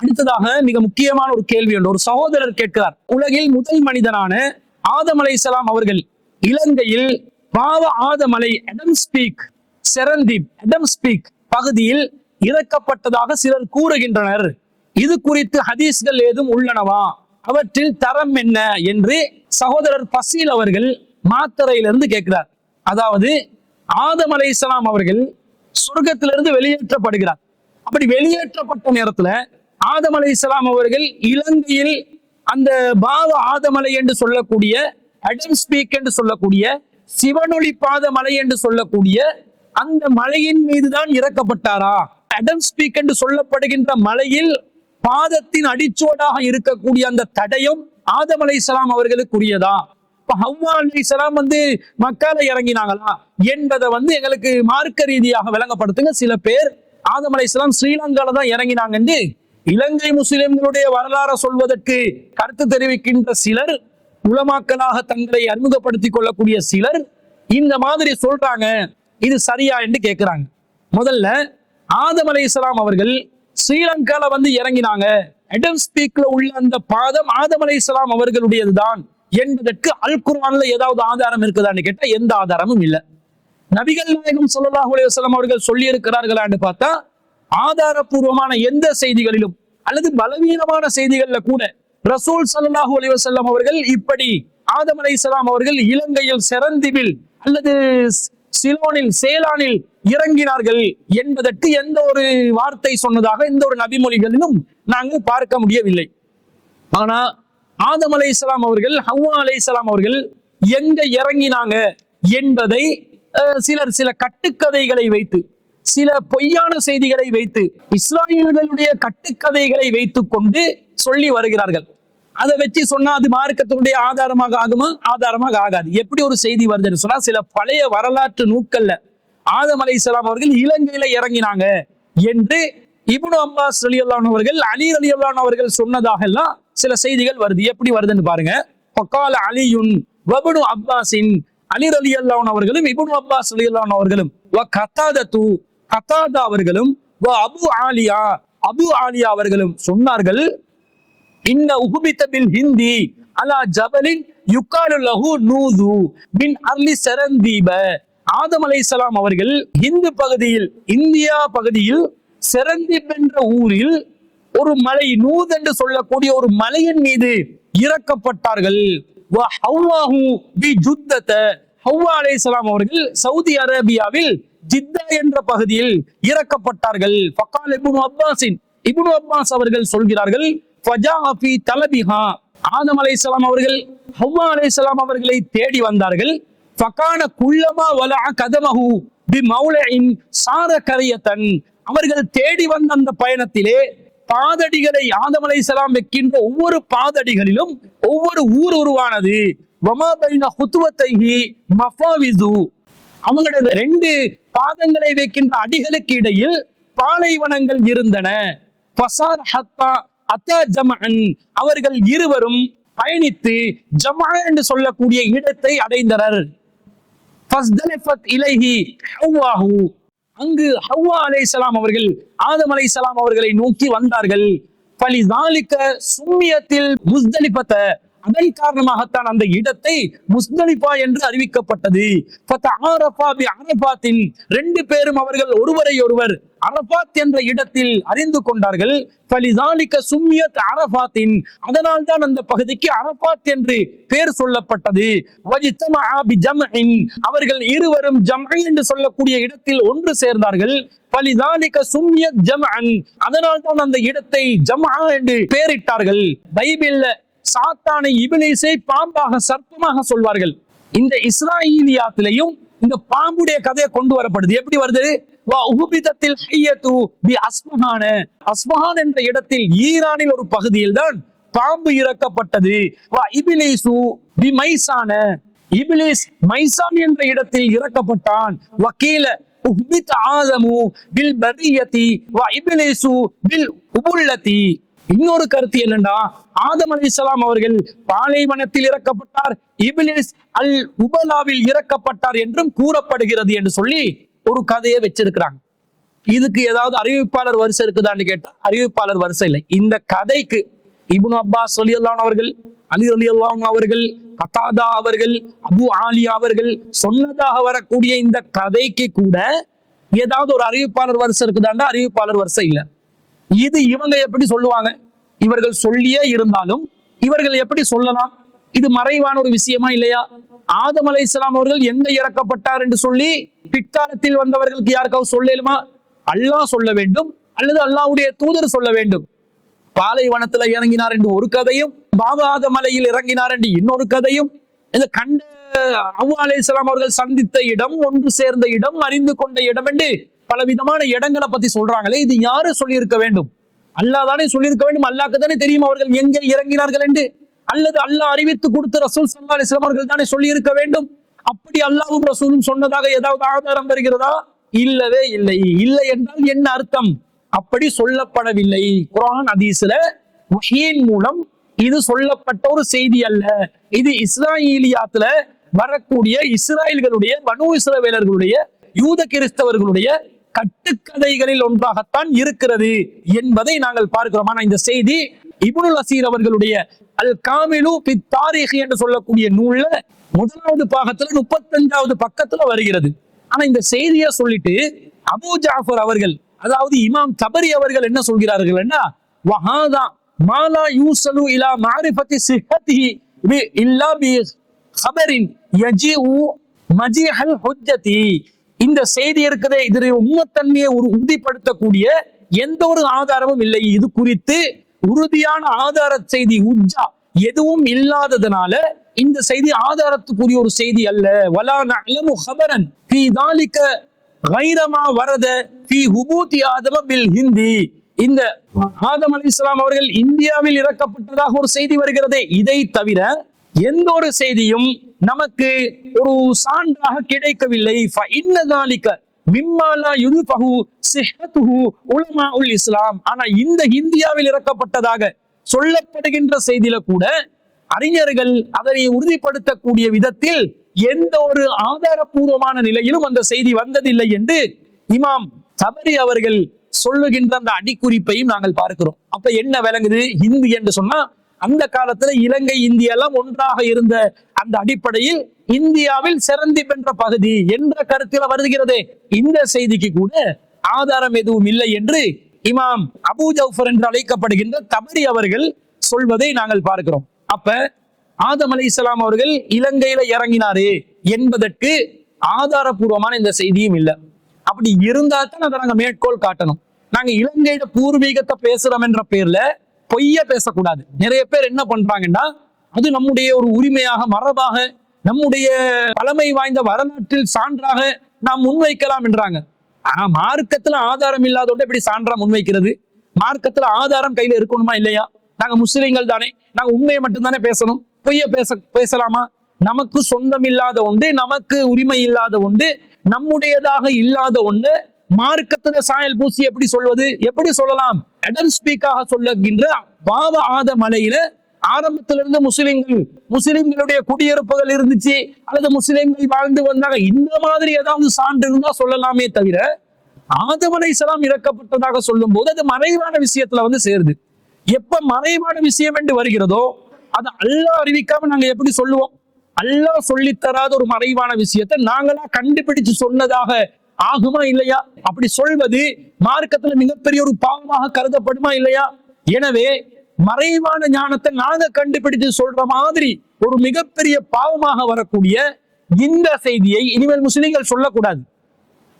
அடுத்ததாக மிக முக்கியமான ஒரு கேள்வி ஒன்று ஒரு சகோதரர் கேட்கிறார் உலகில் முதல் மனிதனான ஆதம் அலைஹிஸ்ஸலாம் அவர்கள் இலங்கையில் பாவ ஆதமலை எடம் ஸ்பீக் செரந்தீப் எடம் ஸ்பீக் பகுதியில் இறக்கப்பட்டதாக சிலர் கூறுகின்றனர். இது குறித்து ஹதீஸ்கள் ஏதும் உள்ளனவா? அவற்றில் தரம் என்ன? என்று சகோதரர் பசீல் அவர்கள் மாத்தரையிலிருந்து கேட்கிறார். அதாவது ஆதம் அலைஹிஸ்ஸலாம் அவர்கள் சொர்க்கத்திலிருந்து வெளியேற்றப்படுகிறார். அப்படி வெளியேற்றப்பட்ட நேரத்துல ஆதம் அலைஹிஸ்ஸலாம் அவர்கள் இலங்கையில் அந்த பாவ ஆதமலை என்று சொல்லக்கூடிய அடம் ஸ்பீக் என்று சொல்லக்கூடிய சிவனொளி பாத மலை என்று சொல்லக்கூடிய அந்த மலையின் மீதுதான் இறக்கப்பட்டாரா? அடம் ஸ்பீக் என்று சொல்லப்படுகின்ற மலையில் பாதத்தின் அடிச்சோடாக இருக்கக்கூடிய அந்த தடையும் ஆதம் அலைஹிஸ்ஸலாம் அவர்களுக்குரியதா? இப்ப ஹவ்வா அலைஹிஸ்ஸலாம் வந்து மக்கால இறங்கினாங்களா? என்பதை வந்து எங்களுக்கு மார்க்க ரீதியாக விளங்கப்படுத்துங்க. சில பேர் ஆதம் அலைஹிஸ்ஸலாம் ஸ்ரீலங்கால தான் இறங்கினாங்கன்னு இலங்கை முஸ்லிம்களுடைய வரலாறை சொல்வதற்கு கருத்து தெரிவிக்கின்ற சிலர் உலமாக்களாக தங்களை அறிமுகப்படுத்திக் கொள்ளக்கூடிய சிலர் இந்த மாதிரி சொல்றாங்க. இது சரியா என்று கேட்கிறாங்க முதல்ல ஆதம் அலைஹிஸ்ஸலாம் அவர்கள் ஸ்ரீலங்கால வந்து இறங்கினாங்க. அடம் ஸ்பீக்ல உள்ள அந்த பாதம் ஆதம் அவர்களுடையது தான் என்பதற்கு அல் குர்ஆன்ல ஏதாவது ஆதாரம் இருக்குதான்னு கேட்டா எந்த ஆதாரமும் இல்லை. நபிகள் நாயகம் ஸல்லல்லாஹு அலைஹி அவர்கள் சொல்லி இருக்கிறார்களான்னு பார்த்தா ஆதாரபூர்வமான எந்த செய்திகளிலும் அல்லது பலவீனமான செய்திகள்ல கூட ரசூல் சல்லாஹூ அலைஹி அவர்கள் இப்படி ஆதம் அலைஹிஸ்ஸலாம் அவர்கள் இலங்கையில் செரந்திவில் அல்லது சிலோனில் சேலானில் இறங்கினார்கள் என்பதற்கு எந்த ஒரு வார்த்தை சொன்னதாக எந்த ஒரு நபிமொழிகளிலும் நாங்கள் பார்க்க முடியவில்லை. ஆனா ஆதம் அலைஹிஸ்ஸலாம் அவர்கள் ஹவ்வா அலைஹிஸ்ஸலாம் அவர்கள் எங்க இறங்கினாங்க என்பதை சிலர் சில கட்டுக்கதைகளை வைத்து சில பொய்யான செய்திகளை வைத்து இஸ்லாமியர்களுடைய கட்டுக்கதைகளை வைத்து கொண்டு சொல்லி வருகிறார்கள். அதை வச்சு சொன்னா அது மார்க்கத்தினுடைய ஆதாரமாக ஆகுமா? ஆதாரமாக ஆகாது. எப்படி ஒரு செய்தி வருதுன்னு சொன்னா சில பழைய வரலாற்று நூக்கல்ல ஆதம் அலைஹிஸ்ஸலாம் அவர்கள் இலங்கையில இறங்கினாங்க என்று இப்னு அப்பாஸ் ரலியல்லாஹு அவர்கள் அலி ரலியல்லாஹு அவர்கள் சொன்னதாக எல்லாம் சில செய்திகள் வருது. எப்படி வருதுன்னு பாருங்க. பக்கால அலியுன் வபுனு அப்பாஸின் அலி ரலியல்லாஹு அவர்களும் இப்னு அப்பாஸ் ரலியல்லாஹு அவர்களும் வ கத்தாதத்து கத்தாதா அவர்களும் வ அபு ஆலியா அபு ஆலியா அவர்களும் சொன்னார்கள் இன்ன உகுபித்த பில் ஹிந்தி அலா ஜபலின் யுக்காலு லஹு நூது பின் அர்லி சரந்தீப. ஆதம் அலைஹிஸ்ஸலாம் அவர்கள் இந்து பகுதியில் இந்தியா பகுதியில் செரந்தீப் என்ற ஊரில் ஒரு மலை நூத் என்று சொல்லக்கூடிய ஒரு மலையின் மீது இறக்கப்பட்டார்கள். வ ஹவ்வாஹு ஹவ்வா அவர்கள் சவுதி அரேபியாவில் ஜித்தா என்ற பகுதியில் இறக்கப்பட்டார்கள். ஃபக்கால் இபுனு அப்பாஸின் இபுனு அப்பாஸ் அவர்கள் சொல்கிறார்கள் ஃபஜா அபி தலபிஹா. ஆதம் அலைஹிஸ்ஸலாம் அவர்கள் ஹவ்வா அலைஹிஸ்ஸலாம் அவர்களை தேடி வந்தார்கள். ஃபகான குள்ளமா வலா கதமஹு பி மௌலையின் சார கரியத்தன். அவர்கள் தேடி வந்த அந்த பயணத்திலே பாதடிகளை ஆதம் அலைஹிஸ்ஸலாம் வைக்கின்ற ஒவ்வொரு பாதடிகளிலும் ஒவ்வொரு ஊர் உருவானது. வமா அவங்களோட ரெண்டு பாதங்களை வைக்கின்ற அடிகளுக்கு இடையில் பாலைவனங்கள் இருந்தன. ஹத்தா அவர்கள் இருவரும் பயணித்து ஜமா என்று சொல்லக்கூடிய இடத்தை அடைந்தனர். அங்கு ஹவ்வா சலாம் அவர்கள் ஆதம் அலை சலாம் அவர்களை நோக்கி வந்தார்கள். ஃபலிதாலிக சும்மியத்தில் முஸ்தலிபத்தை அதன் காரணமாகத்தான் அந்த இடத்தை முஸ்தலிஃபா என்று அறிவிக்கப்பட்டது. ரெண்டு பேரும் அவர்கள் ஒருவரை ஒருவர் அரபாத் என்ற இடத்தில் அறிந்து கொண்டார்கள். சும்மியத் அரபாத்தின் அதனால் தான் அந்த பகுதிக்கு அரபாத் என்று பெயர் சொல்லப்பட்டது. அவர்கள் இருவரும் ஜம்ஐ என்று சொல்லக்கூடிய இடத்தில் ஒன்று சேர்ந்தார்கள். பலிதாலிக்க சும்மியத் ஜம்அன். அதனால் தான் அந்த இடத்தை ஜம்ஆ என்று பெயரிட்டார்கள் பைபிள்ல சாத்தானை இபிலேசை பாம்பாக சர்ப்பமாக சொல்வார்கள். இந்த இஸ்ராயிலியாத்திலையும் இந்த பாம்புடைய கதையை கொண்டு வரப்படுது. எப்படி வருது? வா உகுபிதத்தில் ஹையத்து பி அஸ்மஹான அஸ்மஹான் என்ற இடத்தில் ஈரானில் ஒரு பகுதியில் தான் பாம்பு இறக்கப்பட்டது. வா இபிலிசு பி மைசான. இபிலிஸ் மைசான் என்ற இடத்தில் இறக்கப்பட்டான். வக்கீல உஹ்பித் ஆதமு பில் பரியதி வா இபிலேசு பில் உபுல்லதி இன்னொரு கருத்து என்னன்னா ஆதம் அலைஹிஸ்ஸலாம் அவர்கள் பாலைவனத்தில் இறக்கப்பட்டார் இபிலிஸ் அல் உபலாவில் இறக்கப்பட்டார் என்றும் கூறப்படுகிறது என்று சொல்லி ஒரு கதையை வச்சிருக்கிறாங்க. இதுக்கு ஏதாவது அறிவிப்பாளர் வரிசை இருக்குதான்னு கேட்டா அறிவிப்பாளர் வரிசை இல்லை. இந்த கதைக்கு இப்னு அப்பாஸ் சொல்லியல்லான் அவர்கள் அலி அலி அவர்கள் கத்தாதா அவர்கள் அபு ஆலியா அவர்கள் சொன்னதாக வரக்கூடிய இந்த கதைக்கு கூட ஏதாவது ஒரு அறிவிப்பாளர் வரிசை இருக்குதாண்டா? அறிவிப்பாளர் வரிசை இல்லை. இது இவங்க எப்படி சொல்லுவாங்க? இவர்கள் சொல்லியே இருந்தாலும் இவர்கள் எப்படி சொல்லலாம்? இது மறைவான ஒரு விஷயமா இல்லையா? ஆதம் அலை அவர்கள் எங்க இறக்கப்பட்டார் என்று சொல்லி பிற்காலத்தில் வந்தவர்களுக்கு யாருக்காவது சொல்லலுமா அல்லாஹ் சொல்ல வேண்டும். அல்லது அல்லாஹ்வுடைய தூதர் சொல்ல வேண்டும். பாலைவனத்துல இறங்கினார் என்று ஒரு கதையும் பாபாத மலையில் இறங்கினார் என்று இன்னொரு கதையும் இந்த கண்ட அவ்வா அலைஹிஸ்ஸலாம் அவர்கள் சந்தித்த இடம் ஒன்று சேர்ந்த இடம் அறிந்து கொண்ட இடம் என்று பலவிதமான இடங்களை பத்தி சொல்றாங்களே இது யாரு சொல்லியிருக்க வேண்டும்? அல்லாஹ் தானே சொல்லியிருக்க வேண்டும் அல்லாக்கு தானே தெரியும் அவர்கள் எங்கே இறங்கினார்கள் என்று. அல்லது அல்லாஹ் அறிவித்து கொடுத்த ரசூல் சல்லா அலிஸ்லாம் அவர்கள் தானே சொல்லியிருக்க வேண்டும். அப்படி அல்லாவும் ரசூலும் சொன்னதாக ஏதாவது ஆதாரம் வருகிறதா இல்லவே இல்லை. இல்லை என்றால் என்ன அர்த்தம்? அப்படி சொல்லப்படவில்லை. குரான் அதீஸ்ல வகையின் மூலம் இது சொல்லப்பட்ட ஒரு செய்தி அல்ல. இது இஸ்ராயலியாத்துல வரக்கூடிய இஸ்ராயல்களுடைய மனு இஸ்ரவேலர்களுடைய யூத கிறிஸ்தவர்களுடைய கட்டுக்கதைகளில் ஒன்றாகத்தான் இருக்கிறது என்பதை நாங்கள் பார்க்கிறோம். ஆனா இந்த செய்தி இபுனுல் அசீர் அவர்களுடைய அல் காமிலு பி என்று சொல்லக்கூடிய நூல்ல முதலாவது பாகத்துல முப்பத்தஞ்சாவது பக்கத்துல வருகிறது. ஆனா இந்த செய்தியை சொல்லிட்டு அபு ஜாஃபர் அவர்கள் அதாவது இமாம் தபரி அவர்கள் என்ன சொல்கிறார்கள் என்ன வஹாதா மாலா யூசலு இலா மாரிஃபத்தி சிஹத்தி பி இல்லா பி ஹபரின் யஜிஉ மஜிஹல் ஹுஜ்ஜதி இந்த செய்தி இருக்குதே. இதனுடைய உண்மைத்தன்மையை ஒரு உறுதிப்படுத்தக்கூடிய எந்த ஒரு ஆதாரமும் இல்லை. இது குறித்து உறுதியான ஆதார செய்தி உஜ்ஜா எதுவும் இல்லாததுனால இந்த செய்தி ஆதாரத்துக்குரிய ஒரு செய்தி அல்ல. வலா நஅலமு ஹபரன் ஃபீ தாலிக்க கைரமா வரத ஃபீ ஹுபூதி ஆதம பில் ஹிந்தி. இந்த ஆதம் இஸ்லாம் அவர்கள் இந்தியாவில் இறக்கப்பட்டதாக ஒரு செய்தி வருகிறதே. இதை தவிர எந்த ஒரு செய்தியும் நமக்கு ஒரு சான்றாக கிடைக்கவில்லை. இன்னதாலிக்க மிம்மாலா யுதுபஹு சிஹத்துஹு உலமா உல் இஸ்லாம். ஆனா இந்த இந்தியாவில் இறக்கப்பட்டதாக சொல்லப்படுகின்ற செய்தியில கூட அறிஞர்கள் அதனை உறுதிப்படுத்தக்கூடிய விதத்தில் எந்த ஒரு ஆதாரபூர்வமான நிலையிலும் அந்த செய்தி வந்ததில்லை என்று இமாம் தபரி அவர்கள் சொல்லுகின்ற அந்த அடிக்குறிப்பையும் நாங்கள் பார்க்கிறோம். அப்ப என்ன விளங்குது? ஹிந்தி என்று சொன்னா அந்த காலத்துல இலங்கை இந்தியா எல்லாம் ஒன்றாக இருந்த அந்த அடிப்படையில் இந்தியாவில் சிறந்தி பெற்ற பகுதி என்ற கருத்தில் வருகிறது. இந்த செய்திக்கு கூட ஆதாரம் எதுவும் இல்லை என்று இமாம் அபு ஜவுஃபர் என்று அழைக்கப்படுகின்ற தபரி அவர்கள் சொல்வதை நாங்கள் பார்க்கிறோம். அப்ப ஆதம் அலி இஸ்லாம் அவர்கள் இலங்கையில இறங்கினாரு என்பதற்கு ஆதாரபூர்வமான இந்த செய்தியும் இல்லை. அப்படி இருந்தா தான் அதை நாங்க மேற்கோள் காட்டணும். நாங்க இலங்கையோட பூர்வீகத்தை பேசுறோம் என்ற பேர்ல பொய்ய பேசக்கூடாது. நிறைய பேர் என்ன பண்றாங்கன்னா அது நம்முடைய ஒரு உரிமையாக மரபாக நம்முடைய பழமை வாய்ந்த வரலாற்றில் சான்றாக நாம் முன்வைக்கலாம் என்றாங்க. ஆனா மார்க்கத்துல ஆதாரம் இல்லாதோட இப்படி சான்றா முன்வைக்கிறது? மார்க்கத்துல ஆதாரம் கையில இருக்கணுமா இல்லையா? நாங்க முஸ்லிம்கள் தானே நாங்க உண்மையை மட்டும்தானே பேசணும்? பொய்ய பேச பேசலாமா? நமக்கு சொந்தம் இல்லாத ஒன்று நமக்கு உரிமை இல்லாத ஒன்று நம்முடையதாக இல்லாத ஒன்று மார்க்கத்தின சாயல் பூசி எப்படி சொல்வது? எப்படி சொல்லலாம்? அடல் ஸ்பீக்காக சொல்லுகின்ற பாவ ஆத மலையில ஆரம்பத்திலிருந்து முஸ்லிம்கள் முஸ்லிம்களுடைய குடியிருப்புகள் இருந்துச்சு அல்லது முஸ்லிம்கள் வாழ்ந்து வந்தாங்க. இந்த மாதிரி ஏதாவது சான்று இருந்தா சொல்லலாமே தவிர ஆதமலை சலாம் இறக்கப்பட்டதாக சொல்லும் போது அது மறைவான விஷயத்துல வந்து சேருது. எப்ப மறைவான விஷயம் என்று வருகிறதோ அதை அல்லாஹ் அறிவிக்காம நாங்க எப்படி சொல்லுவோம்? அல்லாஹ் சொல்லித் தராத ஒரு மறைவான விஷயத்தை நாங்களா கண்டுபிடிச்சு சொன்னதாக ஆகுமா இல்லையா? அப்படி சொல்வது மார்க்கத்துல மிகப்பெரிய ஒரு பாவமாக கருதப்படுமா இல்லையா? எனவே மறைவான ஞானத்தை நாங்க கண்டுபிடிச்சு சொல்ற மாதிரி ஒரு மிகப்பெரிய பாவமாக வரக்கூடிய இந்த செய்தியை இனிமேல் முஸ்லிம்கள் சொல்லக்கூடாது.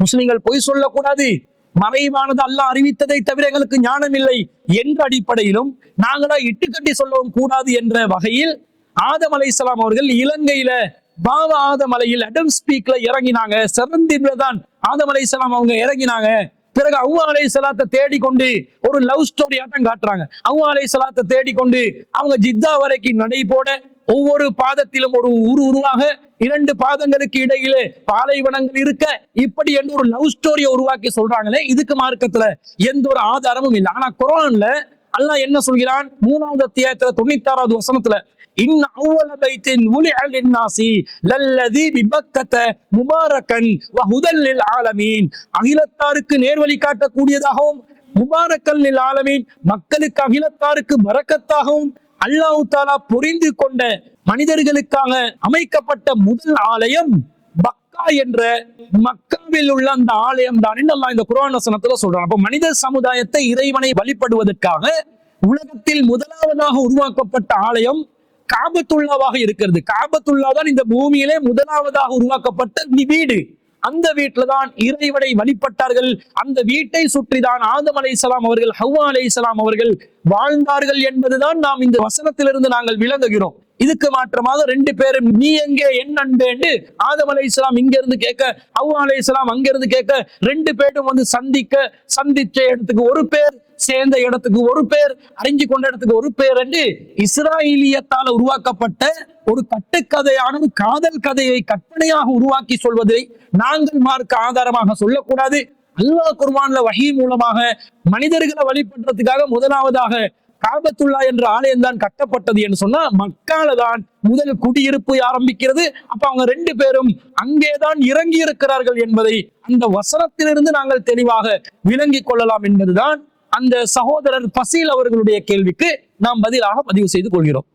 முஸ்லிம்கள் பொய் சொல்லக்கூடாது. மறைவானது அல்லாஹ் அறிவித்ததை தவிர எங்களுக்கு ஞானம் இல்லை என்ற அடிப்படையிலும் நாங்களா இட்டுக்கட்டி சொல்லவும் கூடாது என்ற வகையில் ஆதம் அலை அவர்கள் இலங்கையில பாவ ஆதமலையில் அடம் ஸ்பீக்ல இறங்கினாங்க. செவந்தில தான் ஆதம் சலாம் அவங்க இறங்கினாங்க. பிறகு அவ்வா அலை சலாத்தை தேடிக்கொண்டு ஒரு லவ் ஸ்டோரி ஆட்டம் காட்டுறாங்க. அவ்வா அலை சலாத்தை தேடிக்கொண்டு அவங்க ஜித்தா வரைக்கும் நடை போட ஒவ்வொரு பாதத்திலும் ஒரு உரு உருவாக இரண்டு பாதங்களுக்கு இடையிலே பாலைவனங்கள் இருக்க இப்படி என்று ஒரு லவ் ஸ்டோரியை உருவாக்கி சொல்றாங்களே இதுக்கு மார்க்கத்துல எந்த ஒரு ஆதாரமும் இல்லை. ஆனா குரான்ல அல்லாஹ் என்ன சொல்கிறான்? மூணாவது அத்தியாயத்துல தொண்ணூத்தி ஆறாவது வசனத்துல இன் அவ்வள பைத்தின் உலிஅ லின்னாசி லல்லதி பிபக்கத முபாரக்கன் வஹுதல் ஆலமீன். அகிலத்தாருக்கு நேர்வழி காட்டக்கூடியதாகவும் முபாரக்கல் ஆலமீன் மக்களுக்கு அகிலத்தாருக்கு பரக்கத்தாகவும் அல்லாஹ் தாலா புரிந்து கொண்ட மனிதர்களுக்காக அமைக்கப்பட்ட முதல் ஆலயம் மக்கா என்ற மக்காவில் உள்ள அந்த ஆலயம் தான் என்று இந்த குரான் வசனத்துல சொல்றான் அப்ப மனித சமுதாயத்தை இறைவனை வழிபடுவதற்காக உலகத்தில் முதலாவதாக உருவாக்கப்பட்ட ஆலயம் காபத்துள்ளாவாக இருக்கிறது. காபத்துள்ளா தான் இந்த பூமியிலே முதலாவதாக உருவாக்கப்பட்ட வீடு. அந்த வீட்டில தான் இறைவனை வழிபட்டார்கள். அந்த வீட்டை சுற்றிதான் ஆதம் அலைஹிஸ்ஸலாம் அவர்கள் ஹவ்வா இஸ்லாம் அவர்கள் வாழ்ந்தார்கள் என்பதுதான் நாம் இந்த வசனத்திலிருந்து நாங்கள் விளங்குகிறோம். இதுக்கு மாற்றமாக ரெண்டு பேரும் நீ எங்கே? என் அன்பேண்டு ஆதம் அலைஹிஸ்ஸலாம் இங்க இருந்து கேட்க ஹவ்வா அலைஹிஸ்ஸலாம் அங்க இருந்து கேட்க ரெண்டு பேரும் வந்து சந்திக்க சந்திச்ச இடத்துக்கு ஒரு பேர் சேர்ந்த இடத்துக்கு ஒரு பேர் அறிஞ்சு கொண்ட இடத்துக்கு ஒரு பேர் என்று இஸ்ராயலியத்தால் உருவாக்கப்பட்ட ஒரு கட்டுக்கதையான காதல் கதையை கற்பனையாக உருவாக்கி சொல்வதை நாங்கள் மார்க்க ஆதாரமாக சொல்லக்கூடாது. அல்லாஹ் குர்வான்ல வகி மூலமாக மனிதர்களை வழிபடுறதுக்காக முதலாவதாக காபத்துல்லா என்ற ஆலயம் தான் கட்டப்பட்டது என்று சொன்னா மக்கால தான் முதல் குடியிருப்பு ஆரம்பிக்கிறது. அப்ப அவங்க ரெண்டு பேரும் அங்கேதான் இறங்கி இருக்கிறார்கள் என்பதை அந்த வசனத்திலிருந்து நாங்கள் தெளிவாக விளங்கிக் கொள்ளலாம் என்பதுதான் அந்த சகோதரர் பசீல் அவர்களுடைய கேள்விக்கு நாம் பதிலாக பதிவு செய்து கொள்கிறோம்.